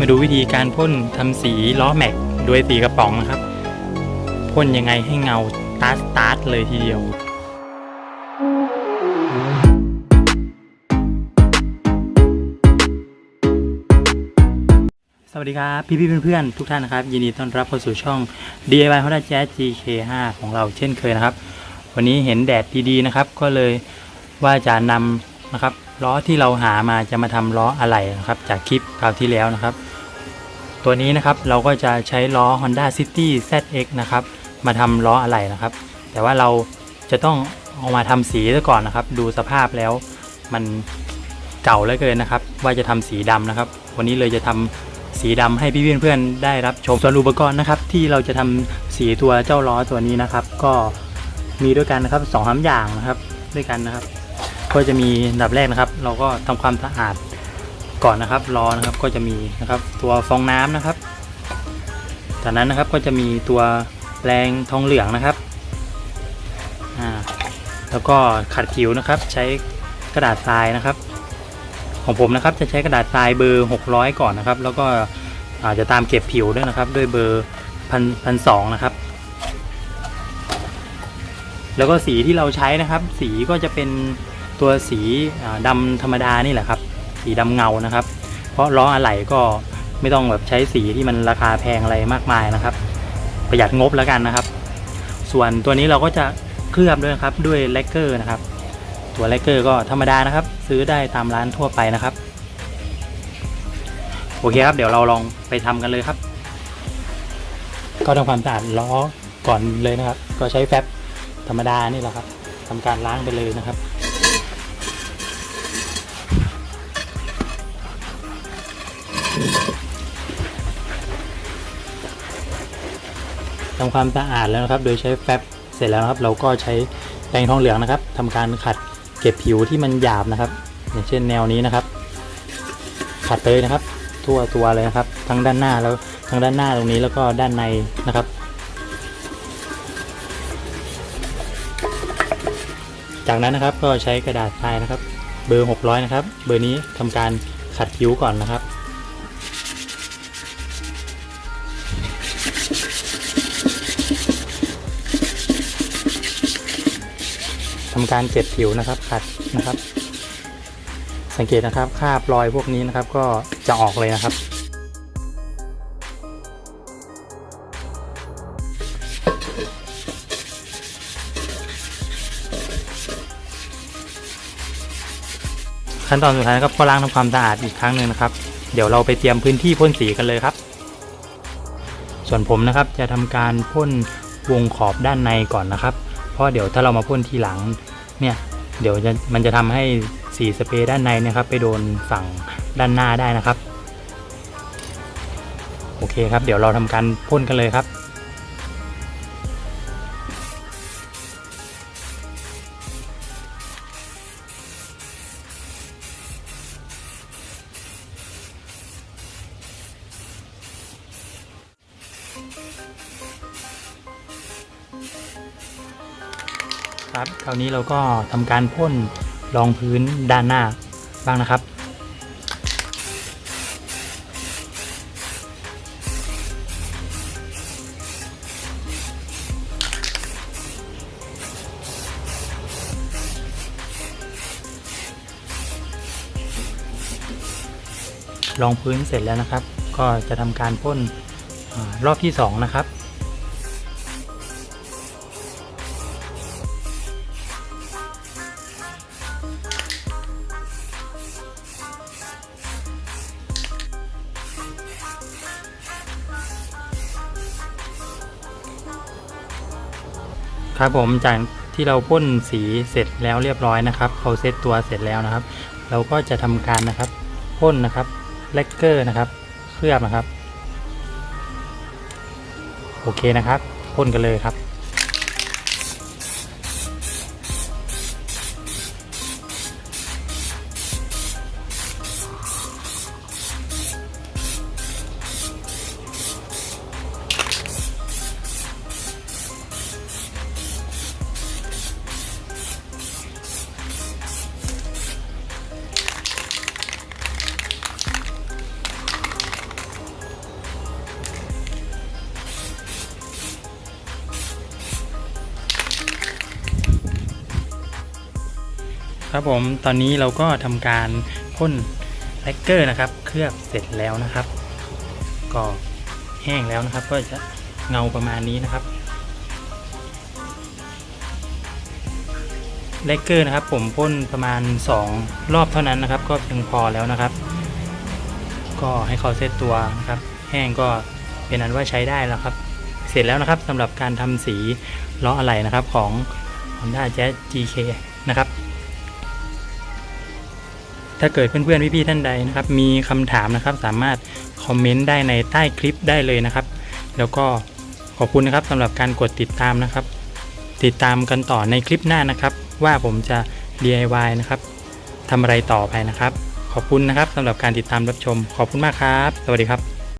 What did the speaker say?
มาดูวิธีการพ่นทำสีล้อแม็กโดยสีกระป๋องนะครับ พ่นยังไงให้เงาตาร์สตาร์ทเลยทีเดียวสวัสดีครับพี่ๆเพื่อนๆทุกท่านนะครับ ยินดีต้อนรับเข้าสู่ช่อง DIY Honda Jazz GK5 ของเราเช่นเคยนะครับ วันนี้เห็นแดดดีๆนะครับ ก็เลยว่าจะนำนะครับ ล้อที่เราหามาจะมาทำล้ออะไหล่นะครับจากคลิปคราวที่แล้วนะครับ ตัวนี้นะครับเราก็จะใช้ล้อ Honda City ZX นะครับมาทำล้ออะไหล่นะครับ แต่ว่าเราจะต้องเอามาทำสีซะก่อนนะครับ ดูสภาพแล้วมันเก่าเหลือเกินนะครับ ว่าจะทำสีดำนะครับ วันนี้เลยจะทำสีดำให้พี่เพื่อนๆได้รับชมส่วนอุปกรณ์นะครับ ที่เราจะทำสีตัวเจ้าล้อตัวนี้นะครับ ก็มีด้วยกันนะครับสองสามอย่างนะครับ ด้วยกันนะครับ ก็จะมีดับแรกนะครับ เราก็ทำความสะอาดก่อนนะครับล้อนะครับก็จะมีนะครับตัวฟองน้ำนะครับ จากนั้นนะครับก็จะมีตัวแรงทองเหลืองนะครับอ่าแล้วก็ขัดผิวนะครับ ใช้กระดาษทรายนะครับ ของผมนะครับจะใช้กระดาษทรายเบอร์ 600 ก่อนนะครับ แล้วก็อาจจะตามเก็บผิวด้วยนะครับ ด้วยเบอร์พันพันสองนะครับ แล้วก็สีที่เราใช้นะครับ สีก็จะเป็น ตัวสีอ่าดำธรรมดานี่แหละครับ สีดำเงานะครับ เพราะล้ออะไหล่ก็ไม่ต้องแบบใช้สีที่มันราคาแพงอะไรมากมายนะครับ ประหยัดงบแล้วกันนะครับ ส่วนตัวนี้เราก็จะเคลือบด้วยครับด้วยแลกเกอร์นะครับ ตัวแลกเกอร์ก็ธรรมดานะครับ ซื้อได้ตามร้านทั่วไปนะครับโอเคครับเดี๋ยวเราลองไปทำกันเลยครับ ก็ทำความสะอาดล้อก่อนเลยนะครับ ก็ใช้แฟบธรรมดานี่แหละครับทำการล้างไปเลยนะครับ ทำความสะอาดแล้วนะครับ โดยใช้แฟบเสร็จแล้วครับ เราก็ใช้แปรงทองเหลืองนะครับทำการขัดเก็บผิวที่มันหยาบนะครับ อย่างเช่นแนวนี้นะครับ ขัดไปเลยนะครับ ทั่วตัวเลยนะครับ ทั้งด้านหน้าแล้วทั้งด้านหน้าตรงนี้แล้วก็ด้านในนะครับจากนั้นนะครับก็ใช้กระดาษทรายนะครับ เบอร์ 600 นะครับ เบอร์นี้ทำการขัดผิวก่อนนะครับ ทำการเก็บผิวนะครับขัดนะครับ สังเกตนะครับคราบรอยพวกนี้นะครับ ก็จะออกเลยนะครับ ขั้นตอนสุดท้ายนะครับก็ล้างทำความสะอาดอีกครั้งหนึ่งนะครับ เดี๋ยวเราไปเตรียมพื้นที่พ่นสีกันเลยครับ ส่วนผมนะครับจะทำการพ่นวงขอบด้านในก่อนนะครับ ราะเดี๋ยวถ้าเรามาพ่นทีหลังเนี่ยเดี๋ยวมันจะทำให้สีสเปรย์ด้านในนะครับ ไปโดนฝั่งด้านหน้าได้นะครับ โอเคครับ เดี๋ยวเราทำการพ่นกันเลยครับ ครับ คราวนี้เราก็ทำการพ่นรองพื้นด้านหน้าบ้างนะครับ รองพื้นเสร็จแล้วนะครับ ก็จะทำการพ่นอรอบที่สองนะครับ ครับผมจากที่เราพ่นสีเสร็จแล้วเรียบร้อยนะครับเขาเซตตัวเสร็จแล้วนะครับ เราก็จะทำการนะครับพ่นนะครับเลกเกอร์นะครับเคลือบนะครับ โอเคนะครับพ่นกันเลยครับ ครับผมตอนนี้เราก็ทำการพ่นแลกเกอร์นะครับ เคลือบเสร็จแล้วนะครับ ก็แห้งแล้วนะครับ ก็จะเงาประมาณนี้นะครับแลกเกอร์นะครับ ผมพ่นประมาณ 2 รอบเท่านั้นนะครับ ก็เพียงพอแล้วนะครับ ก็ให้เขาเซตตัวนะครับ แห้งก็เป็นอันว่าใช้ได้แล้วครับ เสร็จแล้วนะครับสำหรับการทำสีล้ออะไหล่นะครับของ Honda Jazz GK นะครับ ถ้าเกิดเพื่อนๆพี่ๆท่านใดนะครับ มีคำถามนะครับ สามารถคอมเมนต์ได้ในใต้คลิปได้เลยนะครับ แล้วก็ขอบคุณนะครับสำหรับการกดติดตามนะครับ ติดตามกันต่อในคลิปหน้านะครับ ว่าผมจะ DIY นะครับทำอะไรต่อไปนะครับ ขอบคุณนะครับสำหรับการติดตามรับชม ขอบคุณมากครับ สวัสดีครับ